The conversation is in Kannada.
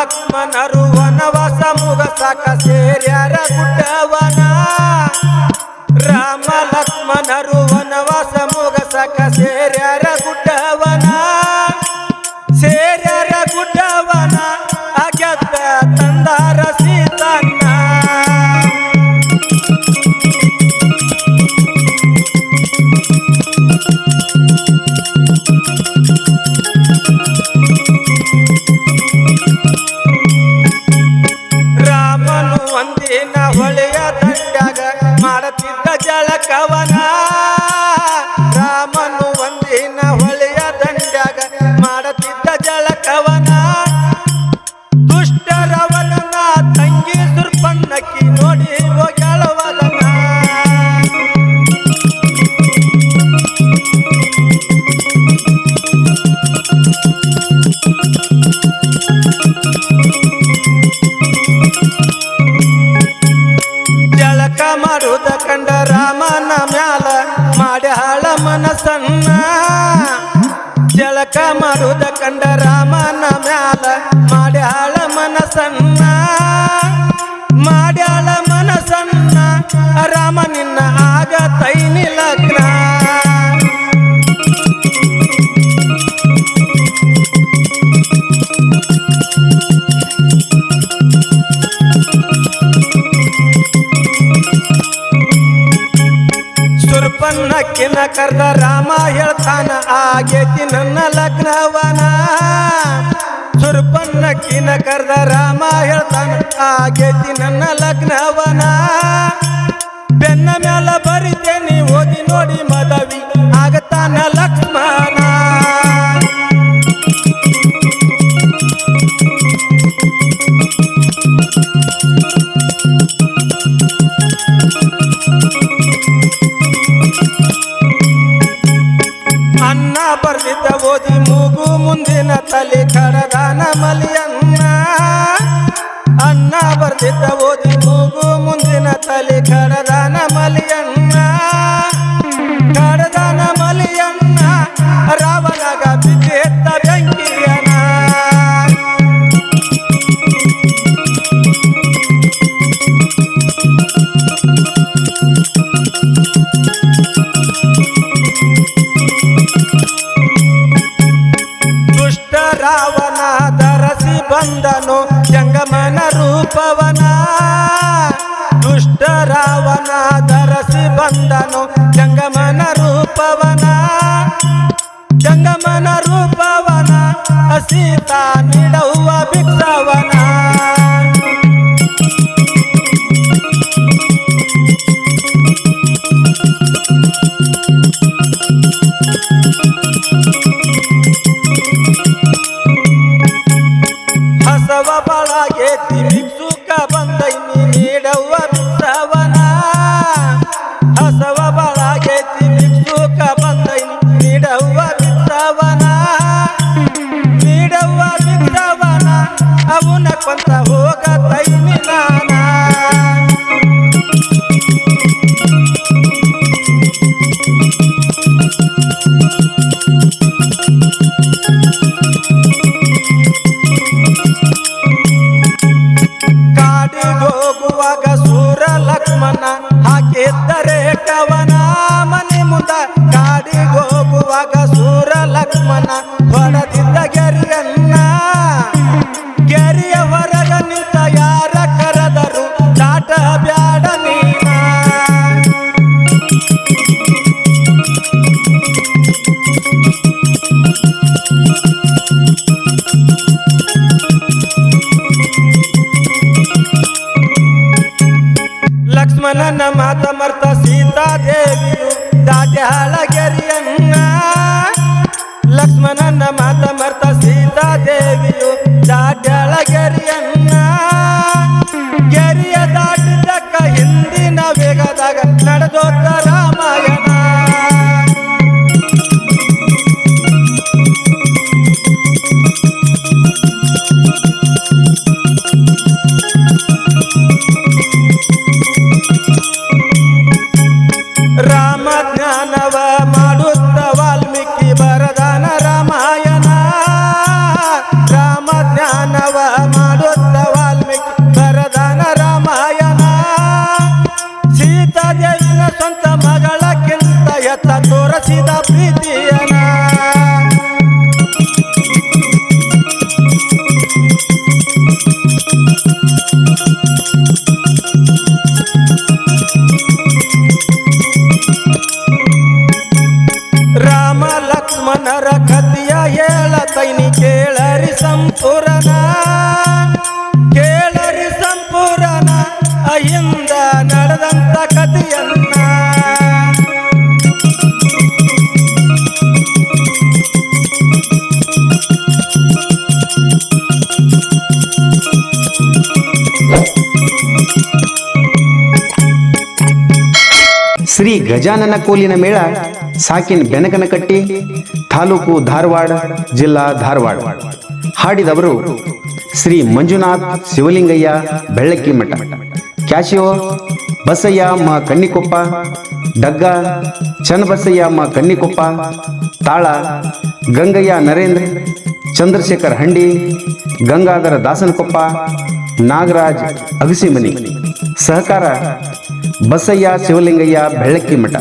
ಲಕ್ಷ್ಮಣರು ವನವಾಸ ಮುಗಸಕ ಸೇರ್ಯಾರ ಗುಡ್ಡವನ. ರಾಮ ಲಕ್ಷ್ಮಣರು ವನವಾಸ ಮುಗಸಕ ಸೇರ್ಯಾರ ಮಾಡುವುದ ಕಂಡ ರಾಮನ ಮ್ಯಾಲ ಮಾಡ್ಯಾಳ ಮನಸ್ಸನ್ನ. ಜಳಕ ಮಾಡುದ ಕಂಡ ರಾಮನ ಮ್ಯಾಲ ಮಾಡ್ಯಾಳ ಮನಸ್ಸನ್ನ. ಮಾಡ್ಯಾಳ ಮನಸ್ಸನ್ನ. ರಾಮ ನಿನ್ನ ಆಗ ತೈನಿ ಲಗ್ನ. ಸುರ್ಪನ್ನಕ್ಕಿನ ಕರ್ದ ರಾಮ ಹೇಳ್ತಾನ, ಆಗೇತಿ ನನ್ನ ಲಗ್ನವನ. ಸುರ್ಪನ್ನಕ್ಕಿನ ಕರ್ದ ರಾಮ ಹೇಳ್ತಾನ, ಆಗೇತಿ ನನ್ನ ಲಗ್ನವನ. ಬೆನ್ನ ಮ್ಯಾಲ ಬರಿತೇನಿ ಓದಿ ಮೂಗು ಮುಂದಿನ ತಲೆ ಕಡದಾನ ಮಲಿಯನ್ನ ಅನ್ನ ಬರ್ತಿದ್ದ ಓದಿ ಮೂಗು ಮುಂದಿನ ತಲೆ ಕಡದಾನ ಮಲಿಯನ್ನ ಬಂದನು ಜಂಗಮನ ರೂಪವನ ಜಂಗಮನ ರೂಪವನ ಸೀತಾ ನೀಡುವ ಅವನ ಕೊಂತ ಹೋಗ ತೈನಿ ಲಕ್ಷ್ಮಣನ ಮಾತ ಮರ್ತ ಸೀತಾದೇವಿಯು ದಾಟ್ಯಾಳ ಗೆರಿಯನ್ನ ಗೆರಿಯ ದಾಟಿದಕ್ಕ ಹಿಂದಿನ ವೇಗದಾಗ ನಡೆದೋತ ತಾತ ತೋರಿಸಿದ ಪ್ರೀತಿಯನ ರಾಮ ಲಕ್ಷ್ಮಣರ ಕಥೆಯ ಹೇಳತೈನಿ ಕೇಳರಿ ಸಂಪೂರ್ಣ ಶ್ರೀ ಗಜಾನನ ಕೋಲಿನ ಮೇಳ ಸಾಕಿನ್ ಬೆನಕನಕಟ್ಟಿ ತಾಲೂಕು ಧಾರವಾಡ, ಜಿಲ್ಲಾ ಧಾರವಾಡ. ಹಾಡಿದವರು ಶ್ರೀ ಮಂಜುನಾಥ್ ಶಿವಲಿಂಗಯ್ಯ ಬೆಳ್ಳಕ್ಕಿ ಮಠ. ಕ್ಯಾಶಿಯೋ, ಬಸಯ್ಯ ಮಾ ಕನ್ನಿಕೊಪ್ಪ ಡಗ್ಗ, ಚನ್ನಬಸಯ್ಯ ಮಾ ಕನ್ನಿಕೊಪ್ಪ ತಾಳ, ಗಂಗಯ್ಯ ನರೇಂದ್ರ, ಚಂದ್ರಶೇಖರ್ ಹಂಡಿ, ಗಂಗಾಧರ ದಾಸನಕೊಪ್ಪ, ನಾಗರಾಜ್ ಅಗಸಿಮನಿ. ಸಹಕಾರ ಬಸಯ್ಯ ಶಿವಲಿಂಗಯ್ಯ ಬೆಳ್ಳಕ್ಕಿ ಮಠ